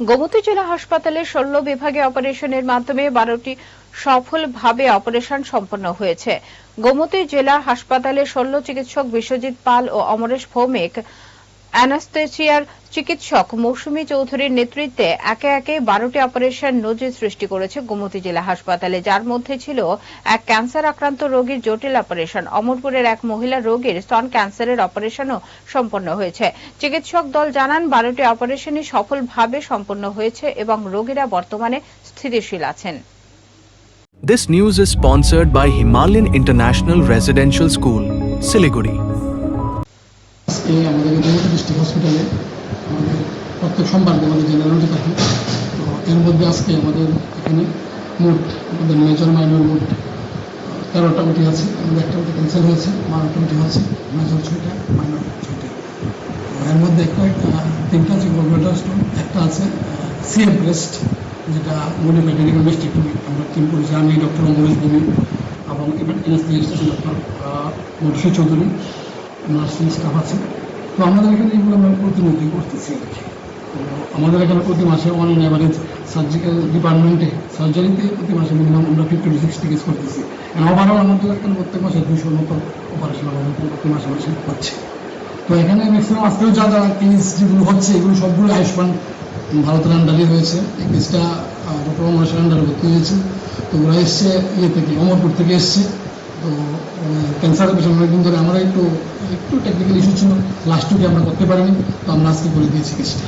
গোমতী জেলা হাসপাতালে ষোল বিভাগে অপারেশনের মাধ্যমে বারোটি সফলভাবে অপারেশন সম্পন্ন হয়েছে। গোমতী জেলা হাসপাতালে শল্য চিকিৎসক বিশ্বজিৎ পাল ও অমরেশ ভৌমিক অ্যানাস্থেসিয়ার চিকিৎসক মৌসুমী চৌধুরীর নেতৃত্বে একে একে বারোটি অপারেশন নজির সৃষ্টি করেছে গোমতী জেলা হাসপাতালে যার মধ্যে ছিল এক ক্যান্সার আক্রান্ত রোগীর জটিল অপারেশন। অমরপুরের এক মহিলা রোগীর স্তন ক্যান্সারের অপারেশনও সম্পন্ন হয়েছে। চিকিৎসক দল জানান বারোটি অপারেশনই সফলভাবে সম্পন্ন হয়েছে এবং রোগীরা বর্তমানে স্থিতিশীল আছেন। This news is sponsored by Himalayan International Residential School, Siliguri. আজকে আমাদের ডিস্ট্রিক্ট হসপিটালে আমাদের প্রত্যেক সোমবার আমাদের জেনারেল থাকে। তো এর মধ্যে আজকে আমাদের এখানে মোট আমাদের মেজর মাইনর মোট তেরোটা উঠি আছে। আমাদের একটা উঠি ক্যান্সেল হয়েছে, বারোটা উঠি হচ্ছে। মেজর ছয়টা মাইনর ছয়টা। এর মধ্যে একটা তিনটা আছে গভর্নমেন্টাল স্টোন একটা আছে সিএম ব্রেস্ট যেটা মনে মেডিকেল মেস্টিকটমি আমরা টিম করেছি আমি ডক্টর অমরেশ ভূমি এবং এনএসটি ডক্টর মধুসূর চৌধুরী নার্সিং স্টাফ আছে। তো আমাদের এখানে এগুলো আমরা প্রতিনিধি করতেছি। আর কি আমাদের এখানে প্রতি মাসে অন অ্যাভারেজ সার্জিক্যাল ডিপার্টমেন্টে সার্জারিতে প্রতি মাসে মিনিমাম আমরা ফিফটি টু সিক্সটি কেস করতেছি। ওভারঅল আমাদের এখানে প্রত্যেক মাসে দুশোর মতো অপারেশন প্রতি মাসে মাসে হচ্ছে। তো এখানে ম্যাক্সিমাম আজকেও যা যা কেস যেগুলো হচ্ছে, এগুলো সবগুলো আয়ুষ্মান ভারতের আন্ডারে হয়েছে এই কেসটা ডক্টর অমরেশের আন্ডারে ভর্তি হয়েছে। তো ওরা এসছে ইয়ে থেকে, অমরপুর থেকে এসছে। তো ক্যান্সারের পেশেন্ট অনেকদিন ধরে আমরা একটু একটু টেকনিক্যাল ইস্যু ছিল লাস্ট উইকে আমরা করতে পারিনি, তো আমরা আজকে বলে দিয়েছি কেসটা